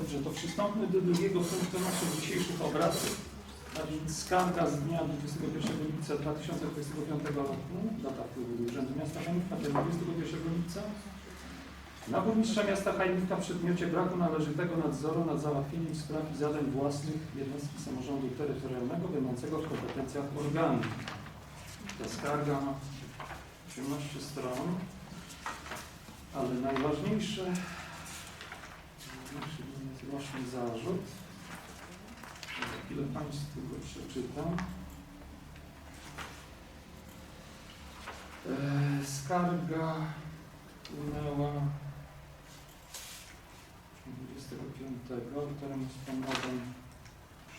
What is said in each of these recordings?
Dobrze, to przystąpmy do drugiego punktu naszych dzisiejszych obradów. A więc skarga z dnia 21 lipca 2025 roku, data wpływu Urzędu Miasta Chajnika, ten 21 lipca, na burmistrza miasta Chajnika w przedmiocie braku należytego nadzoru nad załatwieniem spraw i zadań własnych jednostki samorządu terytorialnego będącego w kompetencjach organu. Ta skarga ma 18 stron, ale najważniejsze właśnie zarzut. Za chwilę Państwu go przeczytam. E, Skarga wpłynęła 25. Autorem jest pan Adam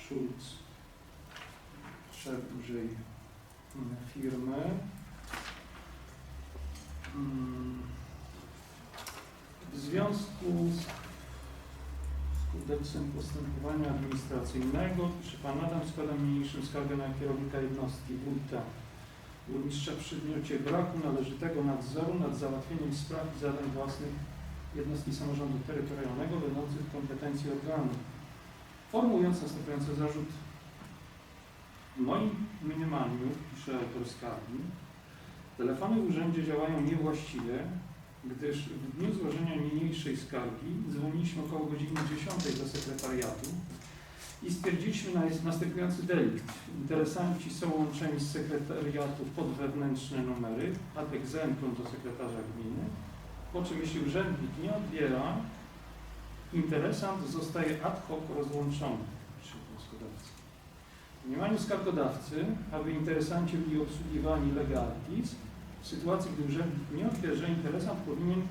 Schulz, szef dużej firmy. Mm, W związku z kodeksem postępowania administracyjnego, pisze Pan Adam, składam niniejszym skargę na kierownika jednostki wójta burmistrza w przedmiocie braku należytego nadzoru nad załatwieniem spraw i zadań własnych jednostki samorządu terytorialnego będących w kompetencji organu. Formułując następujący zarzut. W moim mniemaniu, pisze autor skargi, telefony w urzędzie działają niewłaściwie, gdyż w dniu złożenia skargi dzwoniliśmy około godziny 10 do sekretariatu i stwierdziliśmy na następujący delikt. Interesanci są łączeni z sekretariatu pod wewnętrzne numery ad exemptum do sekretarza gminy, po czym jeśli urzędnik nie odbiera, interesant zostaje ad hoc rozłączony przy wnioskodawcy. W mniemaniu skargodawcy, aby interesanci byli obsługiwani legaltis, w sytuacji, gdy urzędnik nie odbierze, interesant powinien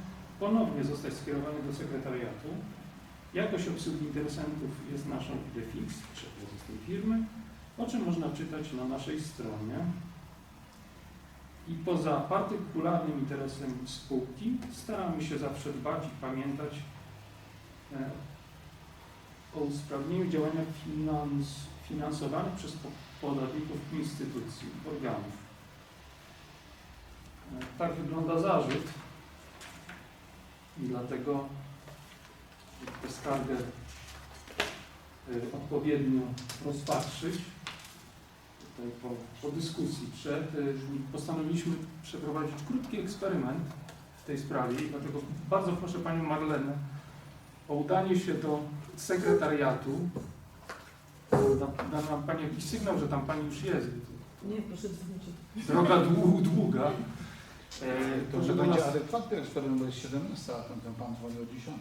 ponownie zostać skierowany do sekretariatu. Jakość obsługi interesantów jest naszą idee fix, czy prezes tej firmy, o czym można czytać na naszej stronie. I poza partykularnym interesem spółki staramy się zawsze dbać i pamiętać e, o usprawnieniu działania finans, finansowanych przez po- podatników instytucji, organów. E, Tak wygląda zarzut i dlatego tę skargę e, odpowiednio rozpatrzyć. Tutaj po, po dyskusji przed e, postanowiliśmy przeprowadzić krótki eksperyment w tej sprawie dlatego bardzo proszę Panią Marlenę o udanie się do sekretariatu. Da, da nam Pani jakiś sygnał, że tam Pani już jest. Nie, proszę dzwonić. Droga dłu- długa. E, To, że będzie adekwatny eksperyment, bo jest 17, a ten pan dzwoni o 10.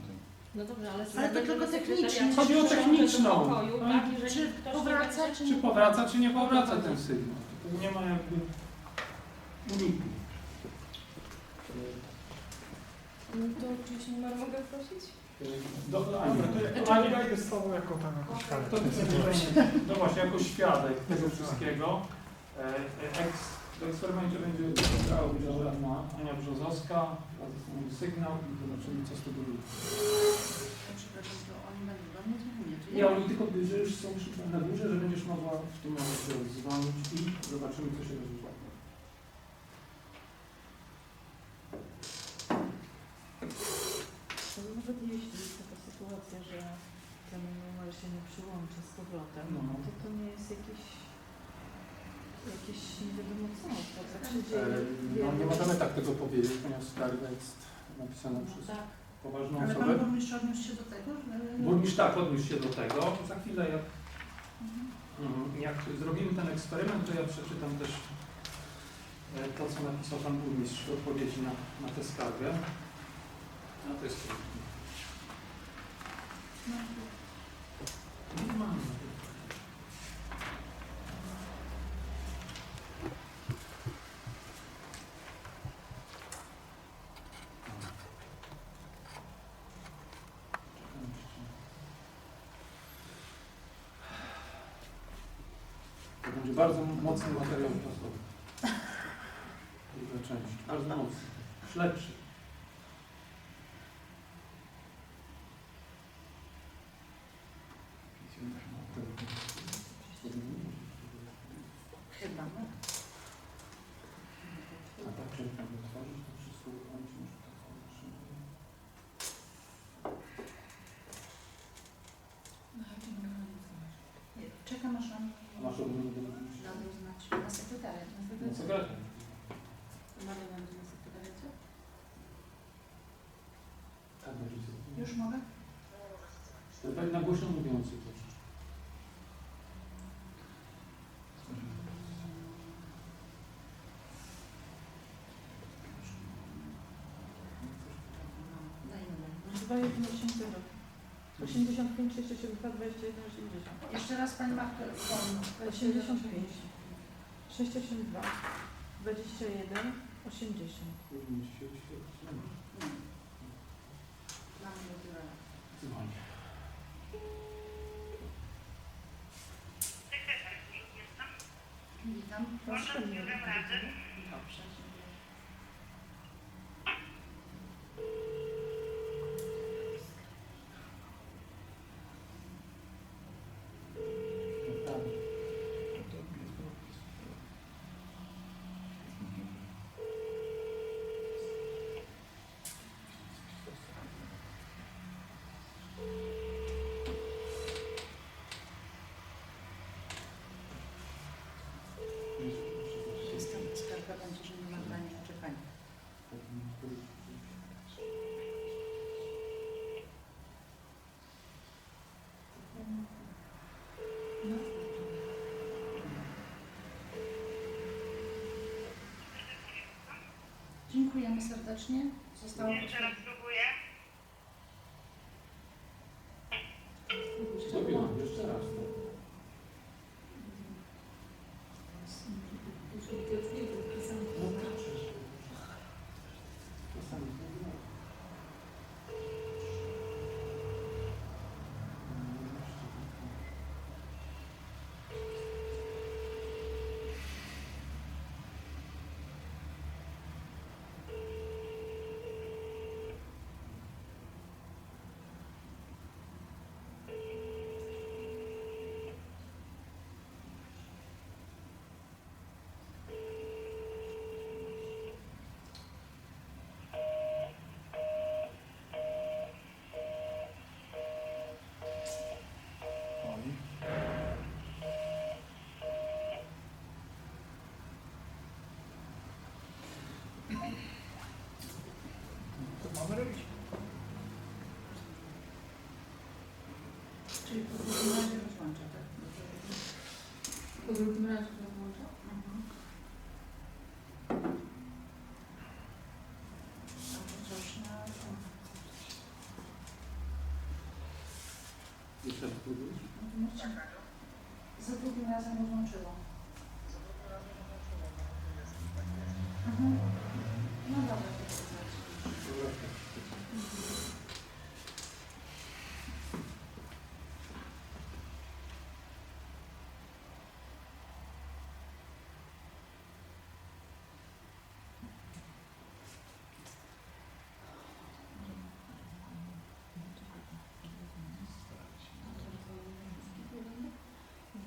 No dobrze, ale... Ale to tylko technicznie. Chodzi o techniczną. Pokoju, tak? Jeżeli Czy ktoś powraca, nie czy powraca, czy nie powraca ten sygnał. Tu nie ma jakby uniku. No to oczywiście numer mogę prosić? Do, Dobra, Ani. to nie wejdę z tobą jako tam jakoś To, karę. no właśnie, jako świadek tego wszystkiego. E, e, Eks, w eksperymencie będzie brała udział radna Ania Brzozowska, ze sygnał i zobaczymy, co z tego wyjdzie. Przepraszam, to oni będą do mnie dzwonić, czy Nie, oni tylko, że już są już na górze, że będziesz mogła w tym momencie dzwonić i zobaczymy, co się. To nawet jeśli jest taka sytuacja, że ten numer się nie przyłączy z powrotem, No. to to nie jest jakiś jakieś nie wiadomo co, to tak się E, dzieje. No, nie możemy tak tego powiedzieć, ponieważ skarga jest napisana przez Tak. poważną Ale osobę. pan burmistrz odniósł się do tego, że... Burmistrz tak odniósł się do tego. Za chwilę jak, mm, jak zrobimy ten eksperyment, to ja przeczytam też e, to, co napisał pan burmistrz w odpowiedzi na, na tę skargę. A to jest normalne. Będzie bardzo mocny materiał czasowy. Druga część. Bardzo mocny. Śledczy. Chyba, no. A tak, żeby tam otworzyć to wszystko, on ci może tak otworzyć. nie do burmistrza? Na doznać na sekretariat. Na No sekretariat. co gracie? Maria będzie na sekretariacie? Tak, będzie. Już mogę? Pani na głośno mówiący proszę. Na innym. 2180. 85, 672, 21, 80. Jeszcze raz Pani ma telefon. 85, 682, 21, 80. Burmistrz się Mamy do biura. Dzwoni. Witam. Proszę mnie. Dobrze. dziękuję. No tak. Jest tam skarga będzie, że nie ma dla niej oczekania. No. Dziękujemy serdecznie. Zostało Jeszcze raz Czyli po drugim razie rozłączę, tak? Po drugim razie? Mhm. Na... Jeszcze raz spróbujesz? Za drugim razem rozłączyło. Mhm. No dobra, to jest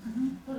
Mhm.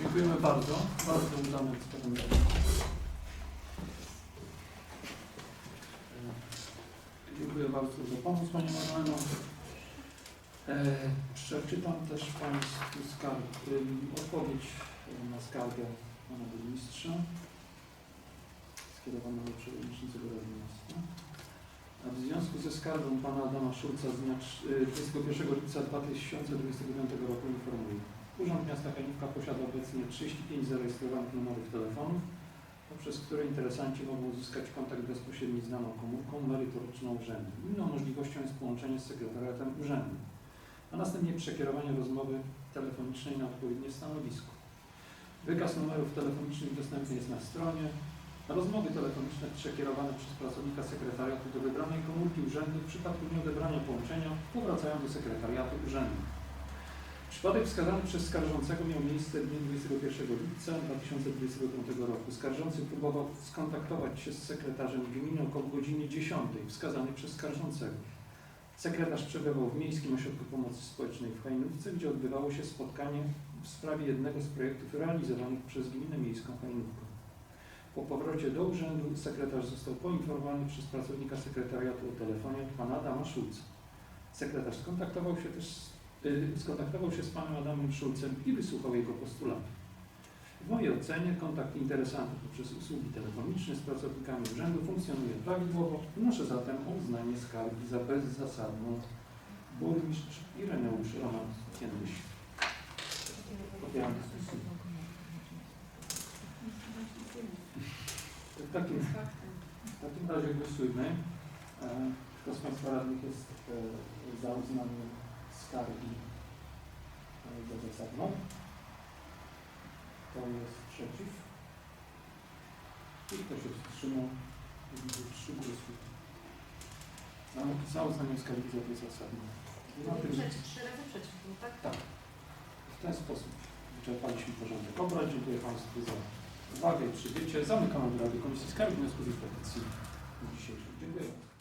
Dziękujemy bardzo. Bardzo udane eksperyment. Dziękuję bardzo za pomoc Pani Marleno. E, przeczytam też Państwu skarg, y, odpowiedź na skargę Pana Burmistrza skierowaną do Przewodniczącego Rady Miasta. A w związku ze skargą Pana Adama Szulca z dnia trz- y, 21 lipca 2029 roku informuję. Urząd Miasta Kaliówka posiada obecnie 35 zarejestrowanych numerów telefonów poprzez które interesanci mogą uzyskać kontakt bezpośredni z daną komórką merytoryczną urzędu. Inną możliwością jest połączenie z sekretariatem urzędu, a następnie przekierowanie rozmowy telefonicznej na odpowiednie stanowisko. Wykaz numerów telefonicznych dostępny jest na stronie. Rozmowy telefoniczne przekierowane przez pracownika sekretariatu do wybranej komórki urzędu w przypadku nieodebrania połączenia powracają do sekretariatu urzędu. Przypadek wskazany przez skarżącego miał miejsce w dniu 21 lipca 2025 roku. Skarżący próbował skontaktować się z sekretarzem gminy około godzinie 10 wskazanej przez skarżącego. Sekretarz przebywał w Miejskim Ośrodku Pomocy Społecznej w Hajnówce, gdzie odbywało się spotkanie w sprawie jednego z projektów realizowanych przez Gminę Miejską Hajnówkę. Po powrocie do urzędu sekretarz został poinformowany przez pracownika sekretariatu o telefonie pana Adama Szulca. Sekretarz skontaktował się też z y, skontaktował się z panem Adamem Szulcem i wysłuchał jego postulatów. W mojej ocenie kontakt interesantów poprzez usługi telefoniczne z pracownikami urzędu funkcjonuje prawidłowo. Wnoszę zatem o uznanie skargi za bezzasadną. Burmistrz Ireneusz Roman Kiendyś. W takim, w takim razie głosujmy. E, Kto z Państwa radnych jest e, za uznaniem skargi za zasadną? Kto jest przeciw? I kto się wstrzymał? Trzy głosy. Za uznaniem skargi za zasadną. Przeciw, trzy razy przeciw, było, tak? tak. W ten sposób wyczerpaliśmy porządek obrad. Dziękuję Państwu za uwagę i przybycie. Zamykam obrady Komisji Skargi, Wniosków i Petycji dzisiejszych. Dziękuję.